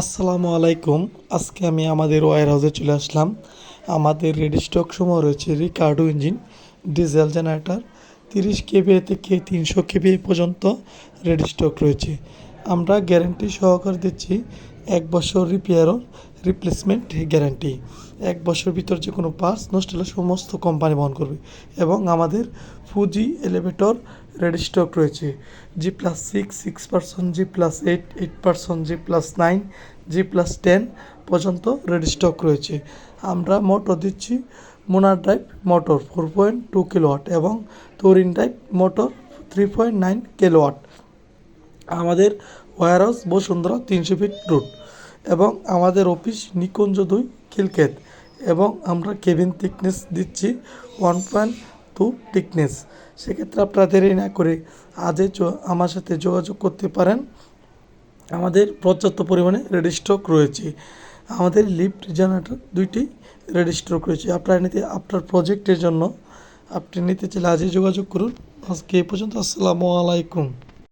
আসসালামু আলাইকুম। আজকে আমি আমাদের ওয়ার হাউসে চলে আসলাম। আমাদের রেডি স্টক সময় রয়েছে রিকার্ডো ইঞ্জিন ডিজেল জেনারেটার তিরিশ কেবি থেকে তিনশো কেবি পর্যন্ত রেডি স্টক রয়েছে। আমরা গ্যারেন্টি সহকার দিচ্ছি এক বছর রিপেয়ারও রিপ্লেসমেন্ট গ্যারান্টি এক বছর ভিতর যে কোনো পার্টস নষ্ট হলে সমস্ত কোম্পানি বহন করবে এবং আমাদের ফুজি এলিভেটর রেডি স্টক রয়েছে। G plus six six percent G plus eight eight percent G plus nine G plus ten পর্যন্ত রেডি স্টক রয়েছে। আমরা মোটর দিচ্ছি মোনার drive motor four point two kilowatt এবং তোরিন drive motor three point nine kilowatt আমাদের warehouse Bashundhara তিনশো feet root এবং আমাদের office নিকুঞ্জ দুই খিলকেত এবং আমরা কেবিন থিকনেস দিচ্ছি, ওয়ান পয়েন্ট টু থিকনেস। সেক্ষেত্রে আপনারা দেরি না করে আজই আমার সাথে যোগাযোগ করতে পারেন। আমাদের পর্যাপ্ত পরিমাণে রেডি স্টক রয়েছে। আমাদের লিফট জেনারেটর দুইটি রেডি স্টক রয়েছে। আপনারা নিতে, আপনার প্রজেক্টের জন্য আপনি নিতে চাইলে আজই যোগাযোগ করুন। আজকে এ পর্যন্ত, আসসালামু আলাইকুম।